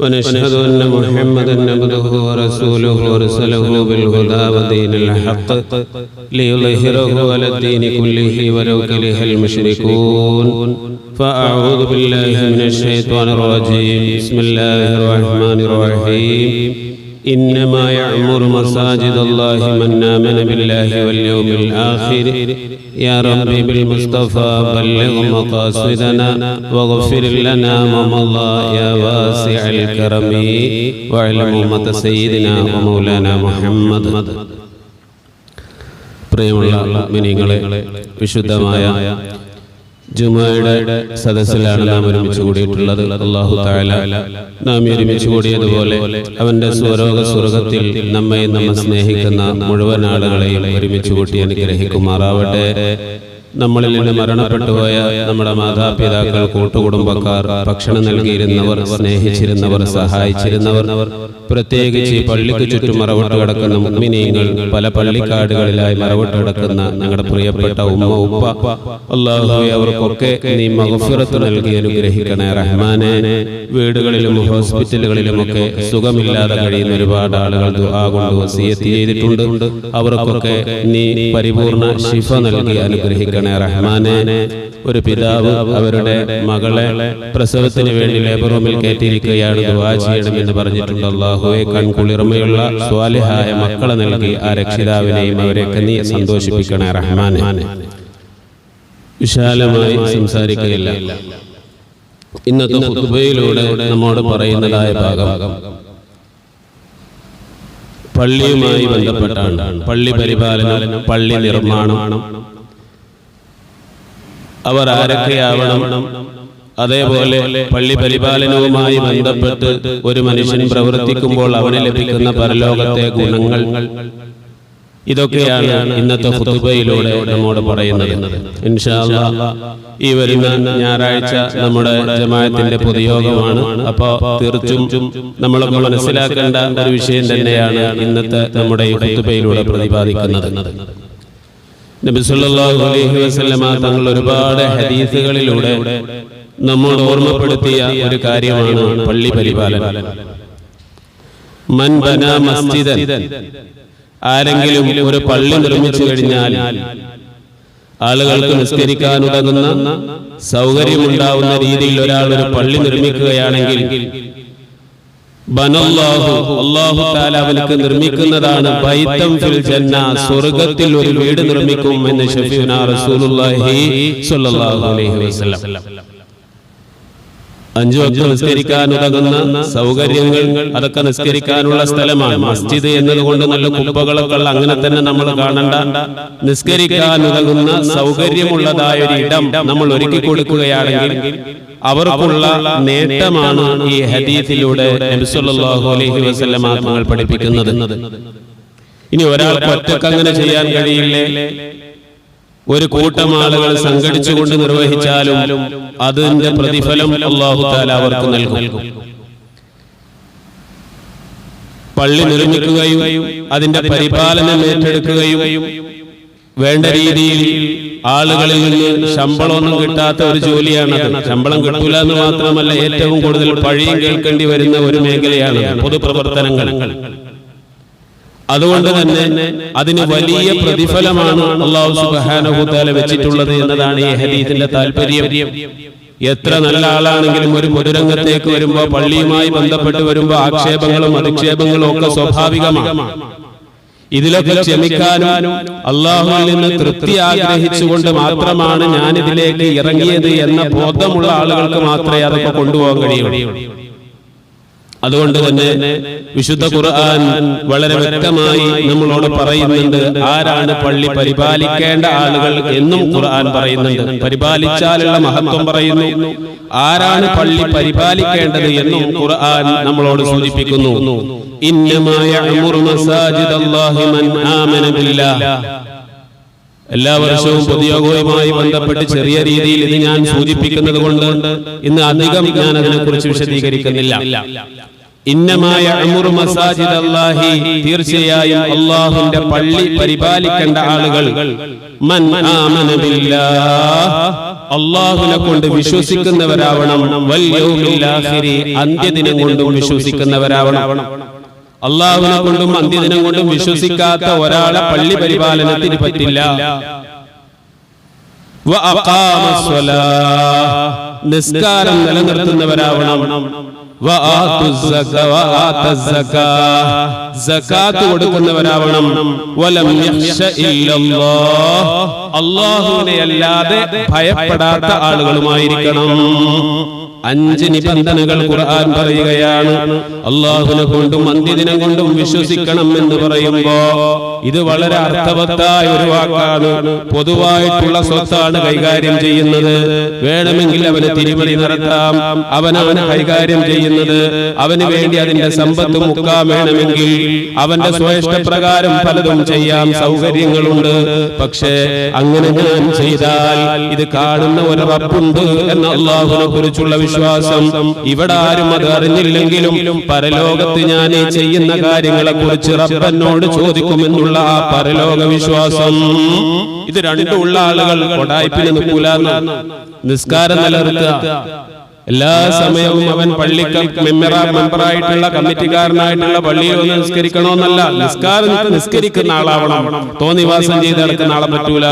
ونشهد أن محمدا عبده ورسوله ورسله بالهدى ودين الحق ليظهره على الدين كله ولو كره المشركون فأعوذ بالله من الشيطان الرجيم بسم الله الرحمن الرحيم إنما يعمر مساجد الله من آمن بالله واليوم الآخر يا ربي بالمصطفى بلغ مقاصدنا واغفر لنا ما مضى يا واسع الكرم واعلم أمة سيدنا ومولانا محمد പ്രിയമുള്ള മിനിങ്ങളെ വിശുദ്ധമായ ജുമായുടെ സദസ്സിലാണ് നാം ഒരുമിച്ച് കൂടിയിട്ടുള്ളത്. അള്ളാഹു താല നാം ഒരുമിച്ച് കൂടിയതുപോലെ അവന്റെ സ്വരോഗ സ്വർഗത്തിൽ നമ്മെ നമ്മെ സ്നേഹിക്കുന്ന മുഴുവൻ ആളുകളെയും ഒരുമിച്ച് കൂട്ടി അനുഗ്രഹിക്കുമാറാവട്ടെ. നമ്മളിൽ നിന്ന് മരണപ്പെട്ടുപോയ നമ്മുടെ മാതാപിതാക്കൾ കൂട്ടുകുടുംബക്കാർ ഭക്ഷണം നൽകിയിരുന്നവർ സ്നേഹിച്ചിരുന്നവർ സഹായിച്ചിരുന്നവർ പ്രത്യേകിച്ച് പള്ളിക്ക് ചുറ്റും മറവിട്ട് കിടക്കുന്ന മുഗ്മിനീങ്ങൾ പല പള്ളിക്കാടുകളിലായി മറവിട്ട് കിടക്കുന്ന ഞങ്ങളുടെ പ്രിയപ്പെട്ട ഉമ്മ ഉപ്പ അള്ളാഹുവെ അവർക്കൊക്കെ നീ മഹഫിറത്ത് നൽകി അനുഗ്രഹിക്കണേ റഹ്മാനെ. വീടുകളിലും ഹോസ്പിറ്റലുകളിലുമൊക്കെ സുഖമില്ലാതെ കഴിയുന്ന ഒരുപാട് ആളുകൾ ദുആ കൊണ്ട് വസിയത്ത് ചെയ്തിട്ടുണ്ട്. അവർക്കൊക്കെ നീ പരിപൂർണ ശിഫ നൽകി അനുഗ്രഹിക്കണേ. റഹ്മാനെ ഒരു പിതാവ് അവരുടെ മകളെ പ്രസവത്തിന് വേണ്ടി ലേബർ റൂമിൽ കയറ്റിയിരിക്കുകയാണ് ദുആ ചെയ്യണം എന്ന് പറഞ്ഞിട്ടുണ്ട്. അള്ളാഹുവെ കൺകുളിർമയുള്ള സ്വാലിഹായ മക്കളെ നൽകി ആ രക്ഷിതാവിനെയും അവരെയൊക്കെ നീ സന്തോഷിപ്പിക്കണേ റഹ്മാനെ. വിശാലമായി സംസാരിക്കുകയില്ല. ഇന്നത്തെ ഖുത്ബയിലൂടെ നമ്മോട് പറയുന്നതായ ഭാഗം പള്ളിയുമായി ബന്ധപ്പെട്ടാണ്. പള്ളി പരിപാലനം പള്ളി നിർമ്മാണം അവർ ആരൊക്കെയാവണം? അതേപോലെ പള്ളി പരിപാലനവുമായി ബന്ധപ്പെട്ട് ഒരു മനുഷ്യൻ പ്രവർത്തിക്കുമ്പോൾ അവന് ലഭിക്കുന്ന പരലോകത്തെ ഗുണങ്ങൾ. ഇതൊക്കെയാണ് ഇന്നത്തെ ഖുതുബയിലൂടെ നമ്മോട് പറയുന്നത്. ഈ വരുന്ന ഞായറാഴ്ച നമ്മുടെ ജമായത്തിന്റെ പൊതുയോഗമാണ്. അപ്പോ തീർച്ചും നമ്മളൊക്കെ മനസ്സിലാക്കേണ്ട ഒരു വിഷയം തന്നെയാണ് ഇന്നത്തെ നമ്മുടെ ഈ ഖുതുബയിലൂടെ പ്രതിപാദിക്കുന്നത്. നബി സല്ലല്ലാഹു അലൈഹി വസല്ലമ തങ്ങൾ ഒരുപാട് ഹദീസുകളിലൂടെ നമ്മോട് ഓർമ്മപ്പെടുത്തിയ ഒരു കാര്യമാണ് പള്ളി പരിപാലനം. മൻ ബന മസ്ജിദൻ. ആരെങ്കിലും ഒരു പള്ളി നിർമ്മിച്ചു കഴിഞ്ഞാൽ ആളുകൾക്ക് നിസ്കരിക്കാനുതകുന്ന സൗകര്യമുണ്ടാവുന്ന രീതിയിൽ ഒരാൾ ഒരു പള്ളി നിർമ്മിക്കുകയാണെങ്കിൽ ബനല്ലാഹു അവനക്ക് നിർമ്മിക്കുന്നതാണ് ബൈത്തം ഫിൽ ജന്ന സ്വർഗത്തിൽ ഒരു വീട് നിർമ്മിക്കും എന്ന് ഷഫീന റസൂലുള്ളാഹി സ്വല്ലല്ലാഹു അലൈഹി വസല്ലം. അഞ്ചു വക്ത നിസ്കരിക്കാൻ സൗകര്യങ്ങൾ അതൊക്കെ നിസ്കരിക്കാനുള്ള സ്ഥലമാണ്. മസ്ജിദ് എന്നതുകൊണ്ട് നല്ല കുപ്പകളൊക്കെ അങ്ങനെ തന്നെ നമ്മൾ കാണണ്ട. നിസ്കരിക്കാൻ സൗകര്യമുള്ളതായ ഒരു ഇടം നമ്മൾ ഒരുക്കി കൊടുക്കുകയാണെങ്കിൽ അവർക്കുള്ള നേട്ടമാണ് ഈ നബിസല്ലാഹു അലൈഹി പഠിപ്പിക്കുന്നത്. ഇനി ഒരാൾക്ക് ഒറ്റയ്ക്ക് അങ്ങനെ ചെയ്യാൻ കഴിയില്ലേ? ഒരു കൂട്ടം ആളുകൾ സംഘടിച്ചുകൊണ്ട് നിർവഹിച്ചാലും അതിന്റെ പ്രതിഫലം അള്ളാഹു താല അവർക്ക് നൽകും. പള്ളി നിർമ്മിക്കുകയും അതിന്റെ പരിപാലനം ഏറ്റെടുക്കുകയും വേണ്ട രീതിയിൽ ആളുകളിൽ നിന്ന് ശമ്പളമൊന്നും കിട്ടാത്ത ഒരു ജോലിയാണ് ശമ്പളം കിട്ടൂല എന്ന് മാത്രമല്ല ഏറ്റവും കൂടുതൽ പഴിയും കേൾക്കേണ്ടി വരുന്ന ഒരു മേഖലയാണ് പൊതുപ്രവർത്തനങ്ങൾ. അതുകൊണ്ട് തന്നെ അതിന് വലിയ പ്രതിഫലമാണ് അള്ളാഹു സുബാനഹുദാല വെച്ചിട്ടുള്ളത് എന്നതാണ് ഈ ഹദീസിന്റെ താല്പര്യം. എത്ര നല്ല ആളാണെങ്കിലും ഒരു പൊതുരംഗത്തേക്ക് വരുമ്പോ പള്ളിയുമായി ബന്ധപ്പെട്ട് വരുമ്പോ ആക്ഷേപങ്ങളും അധിക്ഷേപങ്ങളും ഒക്കെ സ്വാഭാവികമാണ്. ഇതിലൊക്കെ ക്ഷമിക്കാനും അള്ളാഹുവിൽ നിന്ന് തൃപ്തി ആഗ്രഹിച്ചുകൊണ്ട് മാത്രമാണ് ഞാൻ ഇതിലേക്ക് ഇറങ്ങിയത് എന്ന ബോധമുള്ള ആളുകൾക്ക് മാത്രമേ അതൊക്കെ കൊണ്ടുപോകാൻ കഴിയൂ അതുകൊണ്ട് തന്നെ വിശുദ്ധ ഖുർആൻ വളരെ വ്യക്തമായി നമ്മളോട് പറയുന്നുണ്ട് ആരാണ് പള്ളി പരിപാലിക്കേണ്ട ആളുകൾ എന്നും ഖുർആൻ പറയുന്നുണ്ട്. പരിപാലിച്ചാലുള്ള മഹത്വം പറയുന്നു. ആരാണ് പള്ളി പരിപാലിക്കേണ്ടത് എന്നും ഖുർആൻ നമ്മളോട് സൂചിപ്പിക്കുന്നു. എല്ലാ വർഷവും പൊതുയോഗവുമായി ബന്ധപ്പെട്ട് ചെറിയ രീതിയിൽ ഇത് ഞാൻ സൂചിപ്പിക്കുന്നത് കൊണ്ട് ഇന്ന് അധികം ഞാൻ അതിനെക്കുറിച്ച് വിശദീകരിക്കുന്നില്ല. ഇന്നമായ അമുറു മസാജിദ് അല്ലാഹി തീർച്ചയായും അള്ളാഹുന്റെ പള്ളി പരിപാലിക്കേണ്ട ആളുകൾ. മൻ ആമന ബില്ലാഹ്. അള്ളാഹുവിനെ കൊണ്ട് വിശ്വസിക്കുന്നവരാവണം. അന്ത്യദിനം കൊണ്ടും വിശ്വസിക്കുന്നവരാവണം. അള്ളാഹുനെ കൊണ്ടും അന്ത്യദിനം കൊണ്ടും വിശ്വസിക്കാത്ത ഒരാളെ പള്ളി പരിപാലനത്തിന് പറ്റില്ല. നിസ്കാരം നിലനിർത്തുന്നവരാവണം. വലം യഖ്ശ അല്ലാഹുവിനെ അള്ളാഹുവിനെ അല്ലാതെ ഭയപ്പെടാത്ത ആളുകളുമായിരിക്കണം. അഞ്ച് നിബന്ധനകൾ ഖുർആൻ പറയുകയാണ്. അള്ളാഹുനെ കൊണ്ടും അന്ത്യദിനം കൊണ്ടും വിശ്വസിക്കണം എന്ന് പറയുമ്പോ ഇത് വളരെ അർത്ഥവത്തായ ഒരു വാക്കാണ്. പൊതുവായിട്ടുള്ള സ്വത്താണ് കൈകാര്യം ചെയ്യുന്നത്. വേണമെങ്കിൽ അവന് തിരിമറി നടത്താം. അവനവന് കൈകാര്യം ചെയ്യുന്നത്. അവന് വേണ്ടി അതിന്റെ സമ്പത്ത് മുക്കാൻ വേണമെങ്കിൽ അവന്റെ സ്വേഷ്ടപ്രകാരം പലതും ചെയ്യാം. സൗകര്യങ്ങളുണ്ട്. പക്ഷേ അങ്ങനെ ഞാൻ ചെയ്താൽ ഇത് കാണുന്ന ഒരു റബ്ബുണ്ട് എന്ന അള്ളാഹുനെ കുറിച്ചുള്ള വിശ്വാസം ഇവിടെ ആരും അത് അറിഞ്ഞില്ലെങ്കിലും പരലോകത്ത് ഞാൻ ഈ ചെയ്യുന്ന കാര്യങ്ങളെ കുറിച്ച് റബ്ബനോട് ചോദിക്കുമെന്നുള്ള ആ പരലോക വിശ്വാസം ഇത് രണ്ടുമുള്ള ആളുകൾ കൊടായ്പിന് നിൽക്കൂല നിസ്കാരം നിലനിർത്തുക. എല്ലാ സമയവും അവൻ പള്ളിക്ക് മെമ്പറാ മെമ്പറായിട്ടുള്ള കമ്മിറ്റിക്കാരനായിട്ടുള്ള പള്ളിയിൽ വന്ന് നിസ്കരിക്കണമെന്നല്ല. നിസ്കാരം നിസ്കരിക്കുന്ന ആളാവണം. തോന്നിവാസം ചെയ്ത് നടക്കുന്ന ആളെ പറ്റൂല.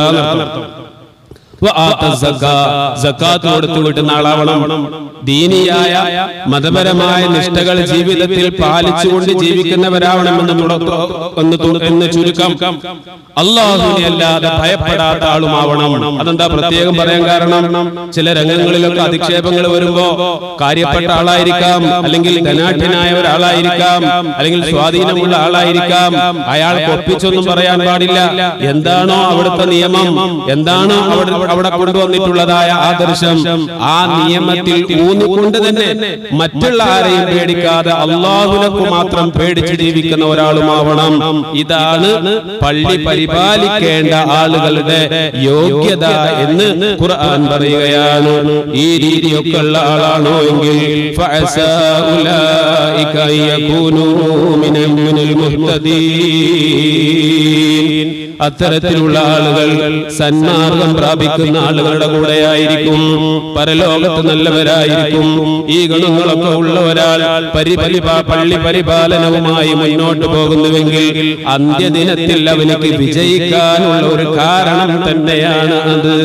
സക്കാത്ത് കൊടുത്തു വിട്ടുന്ന ആളാവണം. ദീനിയായ മതപരമായ നിഷ്ഠകൾ ജീവിതത്തിൽ പാലിച്ചുകൊണ്ട് ജീവിക്കുന്നവരാവണമെന്ന് എന്ന് ചുരുക്കം. അള്ളാഹുവിനെ അല്ലാതെ ഭയപ്പെടാത്ത ആളുമാവണം. അതെന്താ പ്രത്യേകം പറയാൻ കാരണം? ചില രംഗങ്ങളിലൊക്കെ അധിക്ഷേപങ്ങൾ വരുമ്പോ കാര്യപ്പെട്ട ആളായിരിക്കാം അല്ലെങ്കിൽ ധനാഠ്യനായ ഒരാളായിരിക്കാം അല്ലെങ്കിൽ സ്വാധീനമുള്ള ആളായിരിക്കാം. അയാൾക്ക് ഒപ്പിച്ചൊന്നും പറയാൻ പാടില്ല. എന്താണോ അവിടുത്തെ നിയമം? എന്താണോ അവിടെ അവിടെ കൊണ്ടുവന്നിട്ടുള്ളതായ ആദർശം? ആ നിയമത്തിൽ ഊന്നിക്കൊണ്ട് തന്നെ മറ്റുള്ള ആരെയും പേടിക്കാതെ അള്ളാഹുനക്ക് മാത്രം പേടിച്ച് ജീവിക്കുന്ന ഒരാളുമാവണം. ഇതാണ് പള്ളി പരിപാലിക്കേണ്ട ആളുകളുടെ യോഗ്യത എന്ന് ഖുർആൻ പറയുകയാണ്. ഈ രീതിയൊക്കെ ഉള്ള ആളാണോ എങ്കിൽ ഫഅസാ ഉലൈക യകൂനൂ മിനൽ മുഹ്തദീൻ. അത്തരത്തിലുള്ള ആളുകൾ സന്മാർഗം പ്രാപിക്കുന്ന ആളുകളുടെ കൂടെയായിരിക്കും. പരലോകത്ത് നല്ലവരായിരിക്കും. ഈ ഗുണങ്ങളൊക്കെ ഉള്ള ഒരാൾ പരിപരിപാ പള്ളി പരിപാലനവുമായി മുന്നോട്ട് പോകുന്നുവെങ്കിൽ അന്ത്യദിനത്തിൽ അവനക്ക് വിജയിക്കാനുള്ള ഒരു കാരണം തന്നെയാണ് അത്.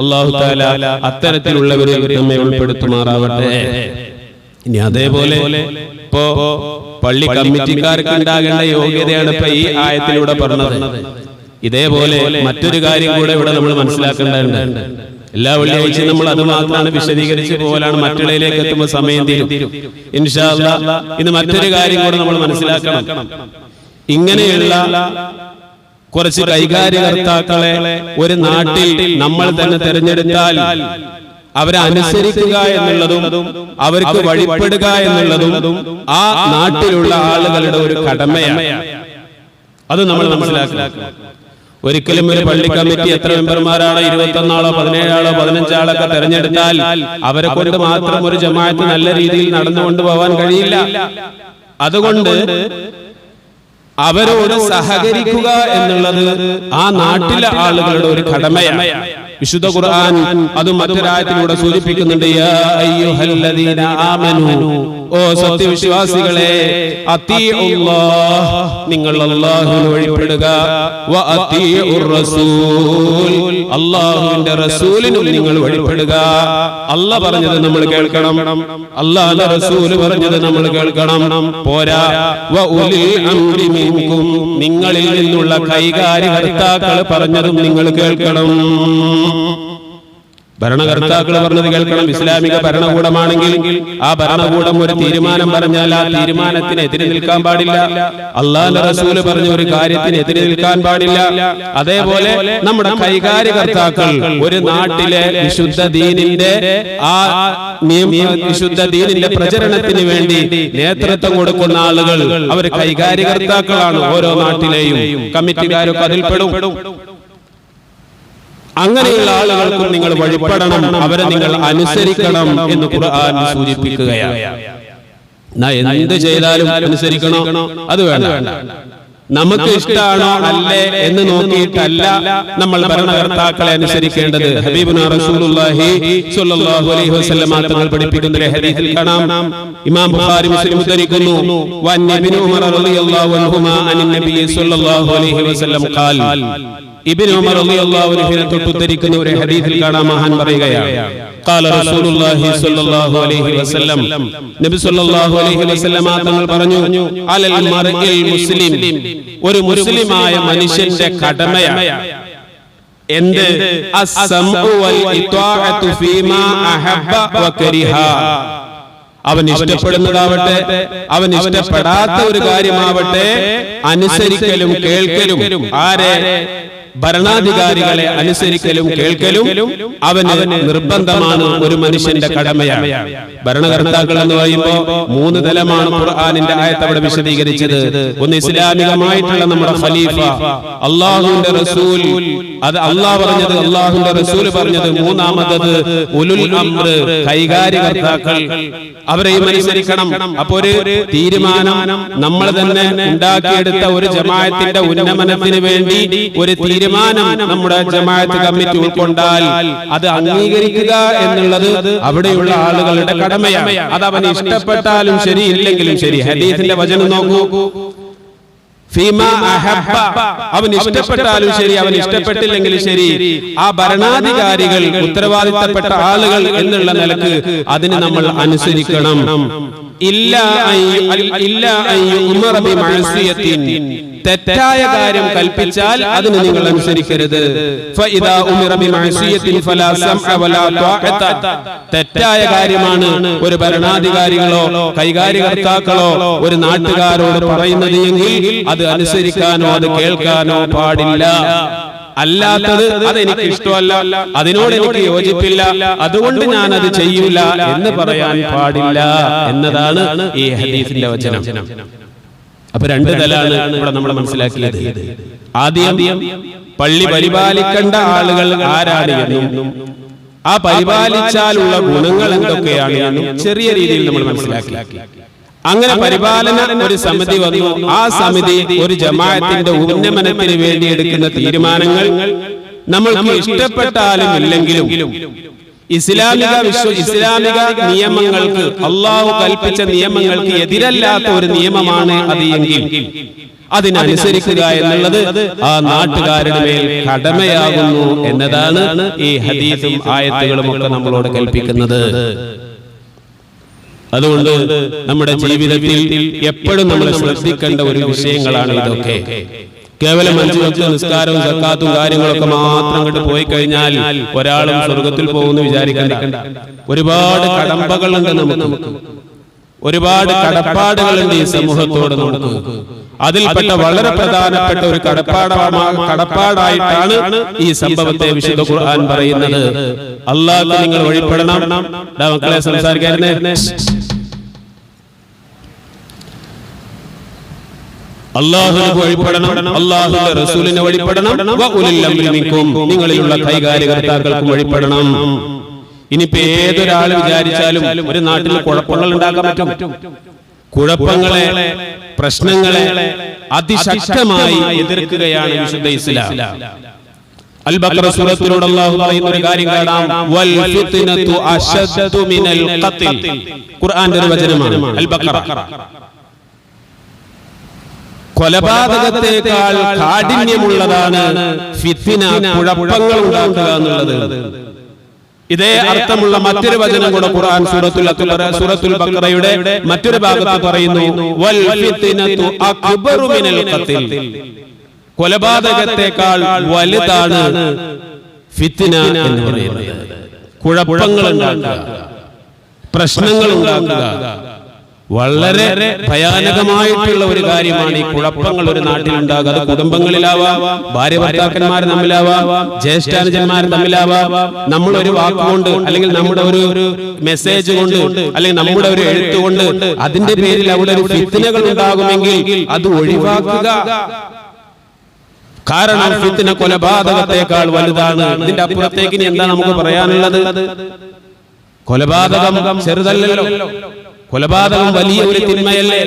അള്ളാഹു താല അത്തരത്തിലുള്ളവരെ നമ്മെ ഉൾപ്പെടുത്തുമാറാവട്ടെ. ഇനി അതേപോലെ ഇപ്പോ പള്ളി കമ്മിറ്റിക്കാർക്ക് ഉണ്ടാകേണ്ട യോഗ്യതയാണ് ഇപ്പൊ ഈ ആയത്തിലൂടെ പറഞ്ഞത്. ഇതേപോലെ മറ്റൊരു കാര്യം കൂടെ ഇവിടെ നമ്മൾ മനസ്സിലാക്കേണ്ടതുണ്ട്. എല്ലാ വെള്ളിയാഴ്ചയും നമ്മൾ അത് മാത്രമാണ് വിശദീകരിച്ച് പോലാണ് മറ്റുള്ളതിലേക്ക് എത്തുമ്പോൾ സമയം തീരും. ഇൻഷാ അല്ലാ ഇന്ന് മറ്റൊരു കാര്യം കൂടെ നമ്മൾ മനസ്സിലാക്കണം. ഇങ്ങനെയുള്ള കുറച്ച് കൈകാര്യകർത്താക്കളെ ഒരു നാട്ടിൽ നമ്മൾ തന്നെ തിരഞ്ഞെടുത്താൽ അവരെ അനുസരിക്കുക എന്നുള്ളതും അവർക്ക് വഴിപ്പെടുക എന്നുള്ളതും ആ നാട്ടിലുള്ള ആളുകളുടെ ഒരു കടമയാണ്. അത് നമ്മൾ മനസ്സിലാക്കുക ഒരിക്കലും ഒരു പള്ളി കമ്മിറ്റി എത്ര മെമ്പർമാരാണ് ഇരുപത്തൊന്നാളോ പതിനേഴാളോ പതിനഞ്ചാളൊക്കെ തെരഞ്ഞെടുത്താൽ അവരെ കൊണ്ട് മാത്രം ഒരു ജമാഅത്ത് നല്ല രീതിയിൽ നടന്നുകൊണ്ട് പോവാൻ കഴിയില്ല. അതുകൊണ്ട് അവരോട് സഹകരിക്കുക എന്നുള്ളത് ആ നാട്ടിലെ ആളുകളുടെ ഒരു കടമയാണ്. വിശുദ്ധ ഖുർആൻ അതും മറ്റൊരായത്തിലൂടെ സൂചിപ്പിക്കുന്നുണ്ട്. ഓ സത്യവിശ്വാസികളെ നിങ്ങൾ അല്ലാഹുവിനെ വഴിപ്പെടുക. അള്ളാഹുവിന്റെ റസൂലിനും നിങ്ങൾ വഴിപ്പെടുക. അല്ല പറഞ്ഞത് നമ്മൾ കേൾക്കണം. അല്ലാഹുവിന്റെ റസൂൽ പറഞ്ഞത് നമ്മൾ കേൾക്കണം. പോരാ. നിങ്ങളിൽ നിന്നുള്ള കൈകാര്യകർത്താക്കൾ പറഞ്ഞതും നിങ്ങൾ കേൾക്കണം. ഭരണകർത്താക്കൾ പറഞ്ഞത് കേൾക്കണം. ഇസ്ലാമിക ഭരണകൂടമാണെങ്കിൽ ആ ഭരണകൂടം ഒരു തീരുമാനം പറഞ്ഞാൽ ആ തീരുമാനത്തിന് എതിരെ നിൽക്കാൻ പാടില്ല. അള്ളാഹ് റസൂൽ പറഞ്ഞ ഒരു കാര്യത്തിന് എതിരെ നിൽക്കാൻ പാടില്ല. അതേപോലെ നമ്മുടെ കൈകാര്യകർത്താക്കൾ ഒരു നാട്ടിലെ വിശുദ്ധ ദീനിന്റെ ആ വിശുദ്ധ ദീനിന്റെ പ്രചരണത്തിന് വേണ്ടി നേതൃത്വം കൊടുക്കുന്ന ആളുകൾ. അവർ കൈകാര്യകർത്താക്കളാണ് ഓരോ നാട്ടിലെയും. കമ്മിറ്റിക്കാരൊക്കെ അതിൽപ്പെടും. അങ്ങനെയുള്ള ആളുകൾക്കും നിങ്ങൾ വഴിപ്പെടണം. അവരെ നിങ്ങൾ അനുസരിക്കണം എന്ന് ഖുർആൻ സൂചിപ്പിക്കുകയാണ്. എന്ത് ചെയ്താലും അനുസരിക്കണം? അത് വേണ്ട. നമുക്ക് ഇഷ്ടമാണോ അല്ലേ എന്ന് നോക്കിയിട്ടല്ല നമ്മൾ ഭരണകർത്താക്കളെ അനുസരിക്കേണ്ടത്. തങ്ങൾ പഠിപ്പിക്കുന്ന ഒരു ഹദീസിൽ കാണാം. ഇമാം ബുഖാരി മുസ്ലിം ഉദ്ധരിക്കുന്നു. വൻ ഇബ്നു ഉമർ റളിയല്ലാഹു അൻഹുമാ അനിൻ നബി സ്വല്ലല്ലാഹു അലൈഹി വസല്ലം ഖാൽ. ഇബ്നു ഉമർ റളിയല്ലാഹു അൻഹുവിനെ തൊട്ടുദ്ധരിക്കുന്ന ഒരു ഹദീസിൽ കാണാം മഹാൻ പറയുകയാണ്. قال رسول الله صلى الله عليه وسلم നബി സല്ലല്ലാഹു അലൈഹി വസല്ലം തങ്ങൾ പറഞ്ഞു അലൽ മർഇൽ മുസ്ലിം ഒരു മുസ്ലിമായ മനുഷ്യന്റെ കടമയാണ് എന്ത് അസ്സംഉ വൽ ഇത്വാഅതു ഫീമാ അഹബ്ബ വകരിഹ അവൻ ഇഷ്ടപ്പെടുന്നതാവട്ടെ അവൻ ഇഷ്ടപ്പെടാത്ത ഒരു കാര്യമാവട്ടെ അനുസരിക്കലും കേൾക്കലും ആരെ ഭരണാധികാരികളെ അനുസരിക്കലും കേൾക്കലും അവന് നിർബന്ധമാണ് ഒരു മനുഷ്യന്റെ കടമയാണ്. ഭരണകർത്താക്കൾ എന്ന് പറയുമ്പോൾ മൂന്ന് തലമാണ് ഖുർആാനിന്റെ ആയത്ത് അവിടെ വിശദീകരിച്ചത്. ഒന്ന് ഇസ്ലാമികമായിട്ടുള്ള നമ്മുടെ ഖലീഫ. അള്ളാഹുവിന്റെ റസൂൽ. അത് അള്ളാഹ് പറഞ്ഞത് അള്ളാഹുവിന്റെ റസൂൽ പറഞ്ഞത് മൂന്നാമത്തത് ഉലുൽ കൈകാര്യകർത്താക്കൾ. അവരെയും അനുസരിക്കണം. അപ്പൊ ഒരു തീരുമാനം നമ്മൾ തന്നെ ഉണ്ടാക്കിയെടുത്ത ഒരു ജമാഅത്തിന്റെ ഉന്നമനത്തിന് വേണ്ടി ഒരു തീരുമാനം നമ്മുടെ ജമാഅത്ത് കമ്മിറ്റി ഉൾക്കൊണ്ടാൽ അത് അംഗീകരിക്കുക എന്നുള്ളത് അവിടെയുള്ള ആളുകളുടെ കടമയാണ്. അത് അവൻ ഇഷ്ടപ്പെട്ടാലും ശരി. ഇല്ലെങ്കിലും ശരി. ഹദീസിന്റെ വചനം നോക്കൂ. അവൻ ഇഷ്ടപ്പെട്ടാലും ശരി അവൻ ഇഷ്ടപ്പെട്ടില്ലെങ്കിലും ശരി. ആ ഭരണാധികാരികൾ ഉത്തരവാദിത്തപ്പെട്ട ആളുകൾ എന്നുള്ള നിലയ്ക്ക് അതിന് നമ്മൾ അനുസരിക്കണം. തെറ്റായ കാര്യം കൽപ്പിച്ചാൽ അതിന് നിങ്ങൾ അനുസരിക്കരുത്. തെറ്റായ കാര്യമാണ് ഒരു ഭരണാധികാരികളോ കൈകാര്യകർത്താക്കളോ ഒരു നാട്ടുകാരോട് പറയുന്നത് എങ്കിൽ അത് അനുസരിക്കാനോ അത് കേൾക്കാനോ പാടില്ല. അല്ലാത്തത് അതെനിക്ക് ഇഷ്ടമല്ല. അതിനോട് എനിക്ക് യോജിപ്പില്ല. അതുകൊണ്ട് ഞാൻ അത് ചെയ്യൂല എന്ന് പറയാൻ പാടില്ല എന്നതാണ് ഈ ഹദീസിന്റെ വചനം. അപ്പൊ രണ്ട് തലാണ് ഇവിടെ നമ്മൾ മനസ്സിലാക്കിയത്. ആദ്യം പള്ളി പരിപാലിക്കേണ്ട ആളുകൾ ആരാണ് എന്നും ആ പരിപാലിച്ചാലുള്ള ഗുണങ്ങൾ എന്തൊക്കെയാണ് എന്നും ചെറിയ രീതിയിൽ നമ്മൾ മനസ്സിലാക്കി. അങ്ങനെ പരിപാലന ഒരു സമിതി വന്നു. ആ സമിതി ഒരു ജമാഅത്തിന്റെ ഉന്നമനത്തിന് വേണ്ടി എടുക്കുന്ന തീരുമാനങ്ങൾ നമ്മൾക്ക് ഇഷ്ടപ്പെട്ടാലും ഇല്ലെങ്കിലും ഇസ്ലാമിക വിശ്വ ഇസ്ലാമിക നിയമങ്ങൾക്ക് അള്ളാഹു കൽപ്പിച്ച നിയമങ്ങൾക്ക് എതിരല്ലാത്ത ഒരു നിയമമാണ് അത് എങ്കിൽ അതിനനുസരിക്കുക എന്നുള്ളത് ആ നാട്ടുകാരുടെ മേൽ കടമയാകുന്നു എന്നതാണ് ഈ ഹദീസും ആയത്തുകളും ഒക്കെ നമ്മളോട് കൽപ്പിക്കുന്നത്. അതുകൊണ്ട് നമ്മുടെ ജീവിതത്തിൽ എപ്പോഴും നമ്മൾ ശ്രദ്ധിക്കേണ്ട ഒരു വിഷയങ്ങളാണ് ഇതൊക്കെ. കേവലം അഞ്ചു വക്ത നിസ്കാരവും സക്കാത്തും കാര്യങ്ങളൊക്കെ മാത്രം കണ്ട് പോയി കഴിഞ്ഞാൽ ഒരാളും സ്വർഗത്തിൽ പോകുന്നു വിചാരിക്കണ്ട. ഒരുപാട് കടമ്പകളുണ്ട് നമുക്ക്. ഒരുപാട് കടപ്പാടുകളുണ്ട് ഈ സമൂഹത്തോട് നമുക്ക്. അതിൽപ്പെട്ട വളരെ പ്രധാനപ്പെട്ട ഒരു കടപ്പാട കടപ്പാടായിട്ടാണ് ഈ സംഭവത്തെ വിശുദ്ധ ഖുർആൻ പറയുന്നത്. അള്ളാഹ് നിങ്ങൾ വഴിപ്പെടണം. മക്കളെ സംസാരിക്കാരുന്നേ. അള്ളാഹുവിന് വഴിപ്പെടണം അള്ളാഹുവിന്റെ റസൂലിനെ വഴിപ്പെടണം. നിങ്ങളിലുള്ള കൈകാര്യകർത്താക്കൾക്കും വഴിപ്പെടണം. ഇനിയിപ്പോ ഏതൊരാൾ വിചാരിച്ചാലും ഒരു നാട്ടിൽ കുഴപ്പങ്ങൾ ഉണ്ടാക്കാൻ പറ്റും. കുഴപ്പങ്ങളെ പ്രശ്നങ്ങളെ അതിശക്തമായി എതിർക്കുകയാണ് വിശുദ്ധ ഇസ്ലാം. അൽ ബഖറ സൂറത്തിലൂടെ അല്ലാഹു പറയുന്ന ഒരു കാര്യം കാണാം. വൽ ഫിത്നതു അശദ്ദു മിനൽ ഖത്ൽ ഖുർആന്റെ ഒരു വചനമാണ്. അൽ ബഖറ കൊലപാതകത്തെക്കാൾ കാഠിന്യമുള്ളതാണ് ഫിത്തിന കുഴപ്പങ്ങൾ ഉണ്ടാക്കുക എന്നുള്ളത്. ഇതേ അർത്ഥമുള്ള മറ്റൊരു വചനം കൂടെ ഖുർആൻ സൂറത്തുൽ അത്തുറ സൂറത്തുൽ ബഖറയുടെ മറ്റൊരു ഭാഗത്ത് പറയുന്നു വൽ ഫിത്നതു അക്ബറു മിനൽ ഖത്തിൽ. കൊലപാതകത്തെക്കാൾ വലുതാണ് ഫിത്തിന എന്ന് പറയുന്നത്. കുഴപ്പങ്ങൾ ഉണ്ടാക്കുക. പ്രശ്നങ്ങൾ ഉണ്ടാക്കുക. വളരെ ഭയാനകമായിട്ടുള്ള ഒരു കാര്യമാണ് ഈ കുഴപ്പങ്ങൾ ഒരു നാട്ടിൽ ഉണ്ടാകുക. അത് കുടുംബങ്ങളിലാവാം ഭാര്യ ഭർത്താക്കന്മാർ തമ്മിലാവാം ജ്യേഷ്ഠാനുജന്മാർ തമ്മിലാവാം. നമ്മൾ ഒരു വാക്കുകൊണ്ട് അല്ലെങ്കിൽ നമ്മുടെ ഒരു ഒരു മെസ്സേജ് കൊണ്ട് അല്ലെങ്കിൽ നമ്മുടെ ഒരു എഴുത്ത് കൊണ്ട് അതിന്റെ പേരിൽ അവിടെ ഒരു ഫിത്തിനകൾ ഉണ്ടാകുമെങ്കിൽ അത് ഒഴിവാക്കുക. കാരണം ഫിത്തിന കൊലപാതകത്തെക്കാൾ വലുതാണ്. ഇതിന്റെ അപ്പുറത്തേക്ക് എന്താ നമുക്ക് പറയാനുള്ളത്? കൊലപാതകം ചെറുതല്ലല്ലോ. കൊലപാതകം വലിയ ഒരു തിന്മയല്ലേ?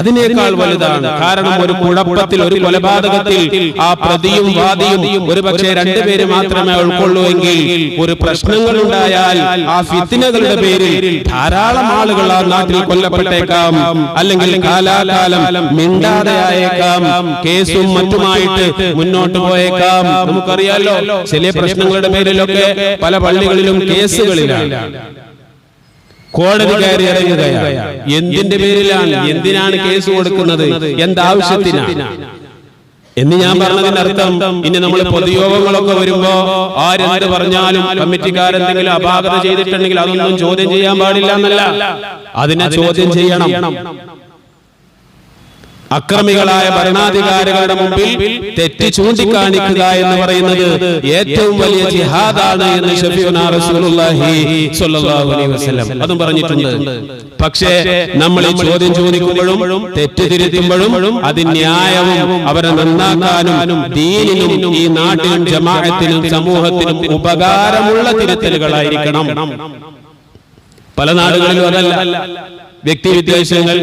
അതിനേക്കാൾ വലുതാണ്. കാരണം ഒരു കുഴപ്പത്തിൽ ഒരു കൊലപാതകത്തിൽ ആ പ്രതിയും വാദിയും ഒരു പക്ഷേ രണ്ടുപേര് മാത്രമേ ഉൾക്കൊള്ളൂവെങ്കിൽ ഒരു പ്രശ്നങ്ങൾ ഉണ്ടായാൽ ആ ഫിത്തിനകളുടെ പേരിൽ ധാരാളം ആളുകൾ ആ നാട്ടിൽ കൊല്ലപ്പെട്ടേക്കാം. അല്ലെങ്കിൽ കാലാകാലം മിണ്ടാതെ ആയേക്കാം കേസും മറ്റുമായിട്ട് മുന്നോട്ട് പോയേക്കാം. നമുക്കറിയാലോ ചില പ്രശ്നങ്ങളുടെ പേരിലൊക്കെ പല പള്ളികളിലും കേസുകളിലാണ്. കോടതി കയറി ഇറങ്ങുകയാണ് എന്തിന്റെ പേരിലാണ്? എന്തിനാണ് കേസ് കൊടുക്കുന്നത്? എന്താവശ്യത്തിനാണ് എന്ന് ഞാൻ പറഞ്ഞതിന്റെ അർത്ഥം ഇനി നമ്മൾ പൊതുയോഗങ്ങളൊക്കെ വരുമ്പോ ആരെന്ത് പറഞ്ഞാലും കമ്മിറ്റിക്കാരെന്തെങ്കിലും അപാകത ചെയ്തിട്ടുണ്ടെങ്കിൽ അതൊന്നും ചോദ്യം ചെയ്യാൻ പാടില്ല എന്നല്ല. അതിനെ ചോദ്യം ചെയ്യണം. അക്രമികളായ ഭരണാധികാരികളുടെ മുമ്പിൽ തെറ്റ് ചൂണ്ടിക്കാണിക്കുക എന്ന് പറയുന്നത് ഏറ്റവും വലിയ ജിഹാദാണ് എന്ന് അതും പറഞ്ഞിട്ടുണ്ട്. പക്ഷേ നമ്മൾ ഈ ചോദ്യം ചോദിക്കുമ്പോഴും തെറ്റ് തിരുത്തുമ്പോഴും അത് ന്യായവും അവരെ നന്നാക്കാനും ദീനിനും ഈ നാട്ടിനും ജമാഅത്തിനും സമൂഹത്തിനും ഉപകാരമുള്ള തിരുത്തലുകളായിരിക്കണം. പല നാടുകളിലും അതല്ല. വ്യക്തിവിദ്വേഷങ്ങൾ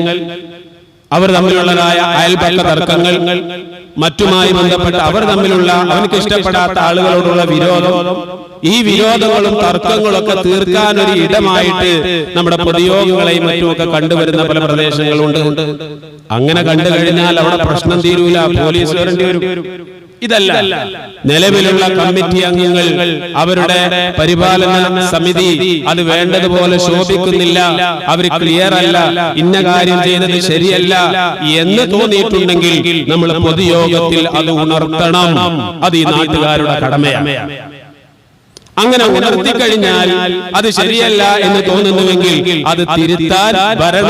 അവർ തമ്മിലുള്ളതായ അയൽപക്ക തർക്കങ്ങൾ മറ്റുമായി ബന്ധപ്പെട്ട് അവർ തമ്മിലുള്ള അവനക്ക് ഇഷ്ടപ്പെടാത്ത ആളുകളോടുള്ള വിരോധം ഈ വിരോധങ്ങളും തർക്കങ്ങളൊക്കെ തീർക്കാൻ ഒരു ഇടമായിട്ട് നമ്മുടെ പൊതുയോഗങ്ങളെയും മറ്റുമൊക്കെ കണ്ടുവരുന്ന പല പ്രദേശങ്ങളുണ്ട്. അങ്ങനെ കണ്ടു കഴിഞ്ഞാൽ അവിടെ പ്രശ്നം തീരൂല പോലീസ് വരേണ്ടി വരും. ഇതല്ല. നിലവിലുള്ള കമ്മിറ്റി അംഗങ്ങൾ അവരുടെ പരിപാലന സമിതി അത് വേണ്ടതുപോലെ ശോഭിക്കുന്നില്ല. അവർ ക്ലിയർ അല്ല. ഇന്ന കാര്യം ചെയ്തത് ശരിയല്ല എന്ന് തോന്നിയിട്ടുണ്ടെങ്കിൽ നമ്മൾ പൊതുയോഗത്തിൽ അത് ഉണർത്തണം. അത് ഈ നാട്ടുകാരുടെ കടമയാണ്. അങ്ങനെ ഉണർത്തി കഴിഞ്ഞാൽ അത് ശരിയല്ല എന്ന് തോന്നുന്നുവെങ്കിൽ അത് തിരുത്താൻ ഭരണ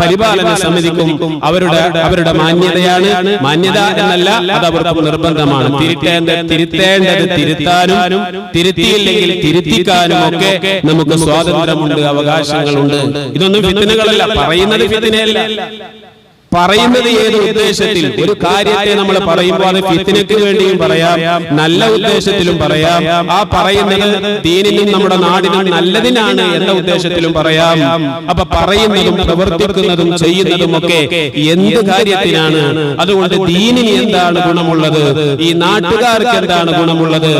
പരിപാലന സമിതിക്കും അവരുടെ അവരുടെ മാന്യതയാണ്. മാന്യത എന്നല്ല അത് അവർക്ക് നിർബന്ധമാണ്. തിരുത്തേണ്ട തിരുത്തേണ്ടത് തിരുത്താനും തിരുത്തിയില്ലെങ്കിൽ തിരുത്തിക്കാനും ഒക്കെ നമുക്ക് സ്വാതന്ത്ര്യമുണ്ട് അവകാശങ്ങളുണ്ട്. ഇതൊന്നും ഫിത്തിനുകളല്ല പറയുന്നത് ഫിത്തിനയല്ല. പറയുന്നത് ഏത് ഉദ്ദേശത്തിൽ? ഒരു കാര്യത്തെ നമ്മൾ പറയുമ്പോൾ അത് ഫിത്തിനക്ക് വേണ്ടിയും പറയാം. നല്ല ഉദ്ദേശത്തിലും പറയാം. ആ പറയുന്നത് ദീനിനും നമ്മുടെ നാടിനും നല്ലതിനാണ് എന്ന ഉദ്ദേശത്തിലും പറയാം. അപ്പൊ പറയുന്നതും പ്രവർത്തിക്കുന്നതും ചെയ്യുന്നതും ഒക്കെ എന്ത് കാര്യത്തിനാണ്? അതുകൊണ്ട് ദീനിന് എന്താണ് ഗുണമുള്ളത്? ഈ നാട്ടുകാർക്ക് എന്താണ് ഗുണമുള്ളത്?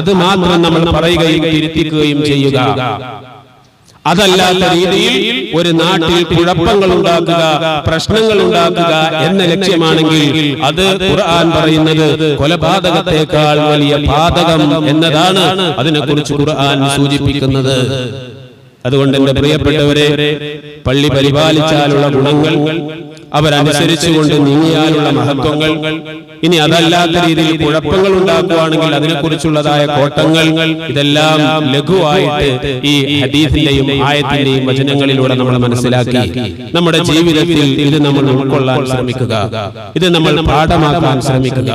അത് മാത്രം നമ്മൾ പറയുകയും തിരുത്തിക്കുകയും ചെയ്യുക. അതല്ലാത്ത രീതിയിൽ ഒരു നാട്ടിൽ കുഴപ്പങ്ങൾ ഉണ്ടാക്കുക പ്രശ്നങ്ങൾ ഉണ്ടാക്കുക എന്ന ലക്ഷ്യമാണെങ്കിൽ അത് ഖുർആൻ പറയുന്നത് കൊലപാതകത്തെക്കാൾ വലിയ പാതകം എന്നതാണ് അതിനെക്കുറിച്ച് ഖുർആൻ സൂചിപ്പിക്കുന്നത്. അതുകൊണ്ട് എന്റെ പ്രിയപ്പെട്ടവരെ പള്ളി പരിപാലിച്ചാലുള്ള ഗുണങ്ങൾ അവരനുസരിച്ചുകൊണ്ട് നീങ്ങിയാലുള്ള മഹത്വങ്ങൾ ഇനി അതല്ലാത്ത രീതിയിൽ കുഴപ്പങ്ങൾ ഉണ്ടാക്കുകയാണെങ്കിൽ അതിനെക്കുറിച്ചുള്ളതായ കോട്ടങ്ങൾ ഇതെല്ലാം ലഘുവായിട്ട് ഈ ഹദീഫിന്റെയും ആയത്തിന്റെയും വചനങ്ങളിലൂടെ നമ്മൾ മനസ്സിലാക്കി നമ്മുടെ ജീവിതത്തിൽ ഇത് നമ്മൾ ഉൾക്കൊള്ളാൻ ശ്രമിക്കുക. ഇത് നമ്മൾ പാഠമാക്കാൻ ശ്രമിക്കുക.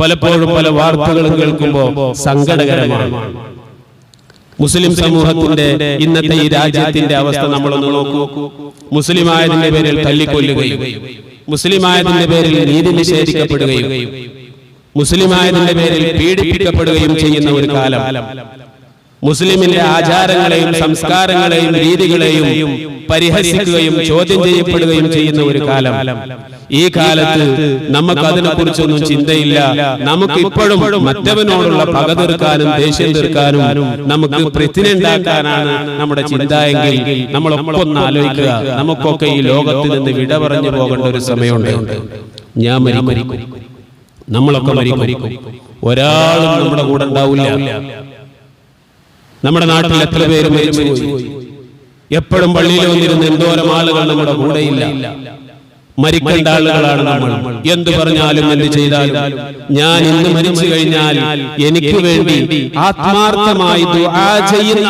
പലപ്പോഴും പല വാർത്തകളും കേൾക്കുമ്പോൾ സങ്കടകരമാണ്. മുസ്ലിം സമൂഹത്തിന്റെ ഇന്നത്തെ ഈ രാജ്യത്തിന്റെ അവസ്ഥ നമ്മളൊന്ന് നോക്കൂ. മുസ്ലിമായതിന്റെ പേരിൽ തല്ലിക്കൊല്ലുകയും മുസ്ലിമായതിന്റെ പേരിൽ നീതി നിഷേധിക്കപ്പെടുകയും മുസ്ലിമായതിന്റെ പേരിൽ പീഡിപ്പിക്കപ്പെടുകയും ചെയ്യുന്ന ഒരു കാലം. മുസ്ലിമിന്റെ ആചാരങ്ങളെയും സംസ്കാരങ്ങളെയും രീതികളെയും പരിഹസിക്കുകയും ചോദ്യം ചെയ്യപ്പെടുകയും ചെയ്യുന്ന ഒരു കാലം. ഈ കാലത്ത് നമുക്ക് അതിനെ കുറിച്ചൊന്നും ചിന്തയില്ല. നമുക്ക് ഇപ്പോഴും മറ്റവനോടുള്ള പക തീർക്കാനും ദേഷ്യം തീർക്കാനും നമുക്ക് പ്രതിനുണ്ടാക്കാനാണ് നമ്മുടെ ചിന്ത എങ്കിൽ നമ്മളൊപ്പം ഒന്ന് ആലോചിക്കുക. നമുക്കൊക്കെ ഈ ലോകത്ത് നിന്ന് വിട പറഞ്ഞു പോകേണ്ട ഒരു സമയമുണ്ട്. ഞാൻ മരിക്കും. നമ്മളൊക്കെ മരിക്കും. ഒരാളും നമ്മുടെ കൂടെ ഉണ്ടാവില്ല. നമ്മുടെ നാട്ടിൽ എത്ര പേര് മരിച്ചു എപ്പോഴും പള്ളിയിൽ വന്നിരുന്ന എന്തോരം ആളുകൾ നമ്മുടെ കൂടെയില്ല. മരിക്കേണ്ട ആളുകളാണ് നമ്മൾ. എന്ത് പറഞ്ഞാലും എന്ത് ചെയ്താലും ഞാൻ ഇന്ന് മരിച്ചു കഴിഞ്ഞാൽ എനിക്ക് വേണ്ടി ആത്മാർത്ഥമായി ചെയ്യുന്ന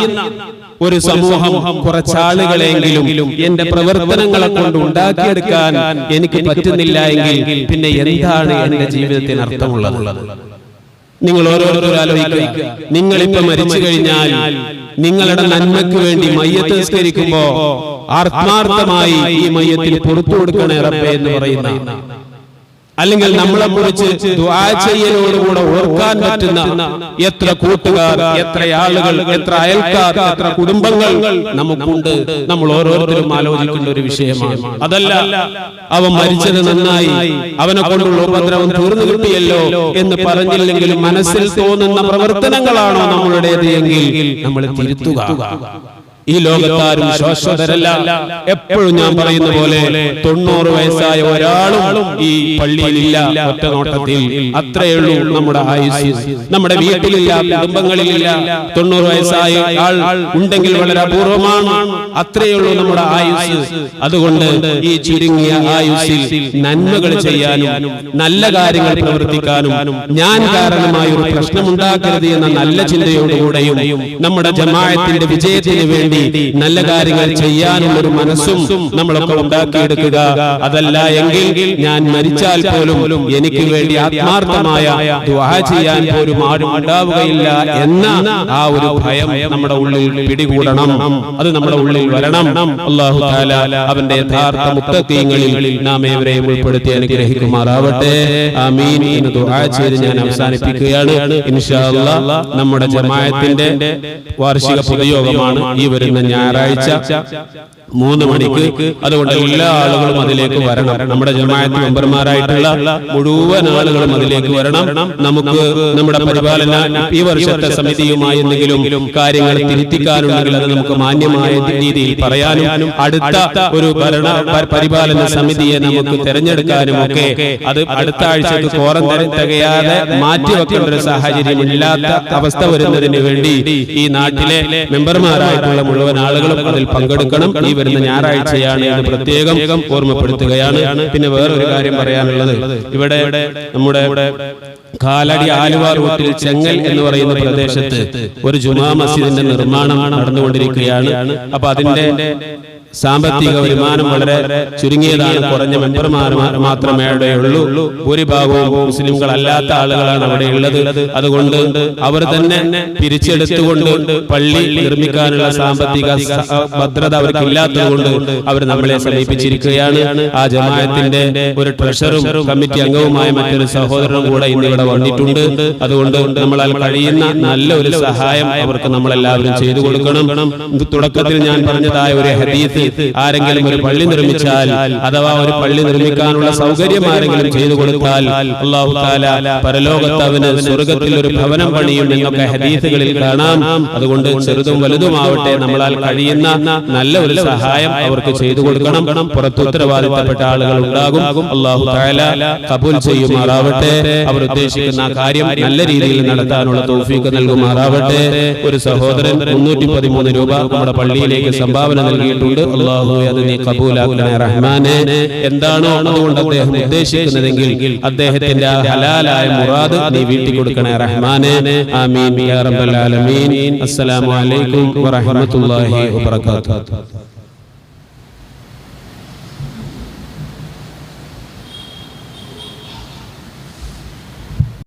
ഒരു സമൂഹം കുറച്ചാളുകളെങ്കിലും എന്റെ പ്രവർത്തനങ്ങളെ കൊണ്ട് ഉണ്ടാക്കിയെടുക്കാൻ എനിക്ക് പറ്റുന്നില്ല എങ്കിൽ പിന്നെ എന്താണ് എന്റെ ജീവിതത്തിന് അർത്ഥമുള്ളത്? നിങ്ങൾ ഓരോരുത്തരും ആലോചിക്കുക. നിങ്ങളിപ്പോ മരിച്ചു കഴിഞ്ഞാൽ നിങ്ങളുടെ നന്മയ്ക്ക് വേണ്ടി മയ്യത്ത് നിസ്കരിക്കുമ്പോ ആത്മാർത്ഥമായി ഈ മയ്യത്തിൽ പുറത്തു കൊടുക്കണേ റബ്ബേ എന്ന് പറയുന്ന അല്ലെങ്കിൽ നമ്മളെ കുറിച്ച് ചെയ്യലോടുകൂടെ ഓർക്കാൻ പറ്റുന്ന എത്ര കൂട്ടുകാർ എത്ര ആളുകൾ എത്ര അയൽക്കാർ എത്ര കുടുംബങ്ങൾ നമുക്കുണ്ട്. നമ്മൾ ഓരോരുത്തരും ആലോചിക്കേണ്ട ഒരു വിഷയമാണ്. അതല്ല അവൻ മരിച്ചത് നന്നായി. അവനെ കൊണ്ടുള്ള ഉപദ്രവം തീർന്നു കിട്ടിയല്ലോ എന്ന് പറഞ്ഞില്ലെങ്കിലും മനസ്സിൽ തോന്നുന്ന പ്രവർത്തനങ്ങളാണോ നമ്മളുടേത് എങ്കിൽ നമ്മൾ തിരുത്തുക. ഈ ലോകത്താരും ശാശ്വതരല്ല. എപ്പോഴും ഞാൻ പറയുന്ന പോലെ തൊണ്ണൂറ് വയസ്സായ ഒരാളും ഈ പള്ളിയിലില്ല ഒറ്റ നോട്ടത്തിൽ അത്രയേ ഉള്ളൂ നമ്മുടെ ആയുസ്. നമ്മുടെ വീട്ടിലില്ല കുടുംബങ്ങളിലില്ല തൊണ്ണൂറ് വയസ്സായ ആൾ ഉണ്ടെങ്കിൽ വളരെ അപൂർവമാണ്. അത്രയേ ഉള്ളൂ നമ്മുടെ ആയുസ്. അതുകൊണ്ട് ഈ ചുരുങ്ങിയ ആയുസിൽ നന്മകൾ ചെയ്യാനും നല്ല കാര്യങ്ങൾ പ്രവർത്തിക്കാനും ഞാൻ കാരണമായ ഒരു പ്രശ്നമുണ്ടാക്കരുത് എന്ന നല്ല ചിന്തയോടുകൂടെയും നമ്മുടെ ജമായത്തിന്റെ വിജയത്തിന് വേണ്ടി നല്ല കാര്യങ്ങൾ ചെയ്യാനുള്ള ഒരു മനസ്സും നമ്മളൊക്കെ ഉണ്ടാക്കിയെടുക്കുക. അതല്ല എങ്കിൽ ഞാൻ മരിച്ചാൽ പോലും എനിക്ക് വേണ്ടി ആത്മാർത്ഥമായ ദുആ ചെയ്യാൻ പോലും ആരും ഉണ്ടാവുകയില്ല എന്ന ആ ഒരു ഭയം നമ്മുടെ ഉള്ളിൽ പിടികൂടണം. അത് നമ്മുടെ ഉള്ളിൽ വരണം. അള്ളാഹു താല അവന്റെ യഥാർത്ഥ മുത്തക്കീങ്ങളിൽ നാം ഏവരെയും ഉൾപ്പെടുത്തി അനുഗ്രഹിക്കുമാറാവട്ടെ. ആമീൻ. എന്ന് ദുആ ചെയ്ത് ഞാൻ അവസാനിപ്പിക്കുകയാണ്. ഇൻഷാ അല്ലാ നമ്മുടെ ജമായത്തിന്റെ വാർഷിക പൊതുയോഗമാണ് ഈ വരുന്ന ഞായറാഴ്ച മൂന്ന് മണിക്ക് അതുകൊണ്ട് എല്ലാ ആളുകളും അതിലേക്ക് വരണം. നമ്മുടെ ജമാഅത്ത് മെമ്പർമാരായിട്ടുള്ള മുഴുവൻ ആളുകളും അതിലേക്ക് വരണം. നമുക്ക് നമ്മുടെ പരിപാലന ഈ വർഷത്തെ സമിതിയുമായി എന്തെങ്കിലും കാര്യങ്ങൾ തിരുത്തിക്കാനുണ്ടെങ്കിൽ അത് നമുക്ക് മാന്യമായ രീതിയിൽ പറയാനും അടുത്ത ഒരു ഭരണ പരിപാലന സമിതിയെ നമുക്ക് തെരഞ്ഞെടുക്കാനും ഒക്കെ അത് അടുത്ത ആഴ്ചക്ക് കോറം തകയാതെ മാറ്റിവെക്കേണ്ട ഒരു സാഹചര്യം ഇല്ലാത്ത അവസ്ഥ വരുന്നതിന് വേണ്ടി ഈ നാട്ടിലെ മെമ്പർമാരായിട്ടുള്ള മുഴുവൻ ആളുകളും അതിൽ പങ്കെടുക്കണം. ഈ വരുന്ന ഞായറാഴ്ചയാണ് ഇത് പ്രത്യേകം ഓർമ്മപ്പെടുത്തുകയാണ്. പിന്നെ വേറൊരു കാര്യം പറയാനുള്ളത്. ഇവിടെ നമ്മുടെ കാലടി ആലുവ റൂട്ടിൽ ചെങ്ങൽ എന്ന് പറയുന്ന പ്രദേശത്ത് ഒരു ജുമാ മസ്ജിദിന്റെ നിർമ്മാണം നടന്നുകൊണ്ടിരിക്കുകയാണ്. അപ്പൊ അതിന്റെ സാമ്പത്തിക വരുമാനം വളരെ ചുരുങ്ങിയതാണ് കുറഞ്ഞ മെമ്പർമാർ മാത്രമേ അവിടെയുള്ളൂ ഭൂരിഭാഗവും മുസ്ലിംകൾ അല്ലാത്ത ആളുകളാണ് അവിടെ ഉള്ളത്. അതുകൊണ്ട് അവർ തന്നെ പിരിച്ചെടുത്തുകൊണ്ട് പള്ളി നിർമ്മിക്കാനുള്ള സാമ്പത്തിക ഭദ്രത അവർക്ക് ഇല്ലാത്തതുകൊണ്ട് അവർ നമ്മളെ സമീപിച്ചിരിക്കുകയാണ്. ആ ജമാഅത്തിന്റെ ഒരു ട്രഷറും കമ്മിറ്റി അംഗവുമായ മറ്റൊരു സഹോദരനും കൂടെ ഇന്ന് ഇവിടെ വന്നിട്ടുണ്ട്. അതുകൊണ്ട് നമ്മളാൽ കഴിയുന്ന നല്ല ഒരു സഹായം അവർക്ക് നമ്മളെല്ലാവരും ചെയ്തു കൊടുക്കണം. തുടക്കത്തിൽ ഞാൻ പറഞ്ഞതായ ഒരു ഹദീസ് ആരെങ്കിലും ഒരു പള്ളി നിർമ്മിച്ചാൽ അഥവാ ഒരു പള്ളി നിർമ്മിക്കാനുള്ള സൗകര്യം ആരെങ്കിലും ചെയ്തു കൊടുത്താൽ അള്ളാഹു താല പരലോകത്ത് അവന് സ്വർഗത്തിൽ ഒരു ഭവനം പണിയും എന്നൊക്കെ ഹദീസുകളിൽ കാണാം. അതുകൊണ്ട് ചെറുതും വലുതുമാവട്ടെ നമ്മളാൽ കഴിയുന്ന നല്ല ഒരു സഹായം അവർക്ക് ചെയ്തു കൊടുക്കണം. പുറത്ത് ഉത്തരവാദിത്തപ്പെട്ട ആളുകൾ ഉണ്ടാകും അള്ളാഹു താല കബൂൽ ചെയ്യുമാറാവട്ടെ അവർ ഉദ്ദേശിക്കുന്ന കാര്യം നല്ല രീതിയിൽ നടത്താനുള്ള തോഫീക്ക് നൽകുമാറാവട്ടെ ഒരു സഹോദരൻ മുന്നൂറ്റി പതിമൂന്ന് രൂപ നമ്മുടെ പള്ളിയിലേക്ക് സംഭാവന നൽകിയിട്ടുണ്ട് എന്താണോ അതുകൊണ്ട് അദ്ദേഹം ഉദ്ദേശിക്കുന്നതെങ്കിൽ അദ്ദേഹത്തിന്റെ ഹലാലായ മുറാദ് നീ വീട്ടിൽ കൊടുക്കണേ റഹ്മാനെ. ആമീൻ. യാ ആലമീൻ. അസ്സലാമു അലൈക്കും വറഹ്മത്തുള്ളാഹി വബറകാതുഹു.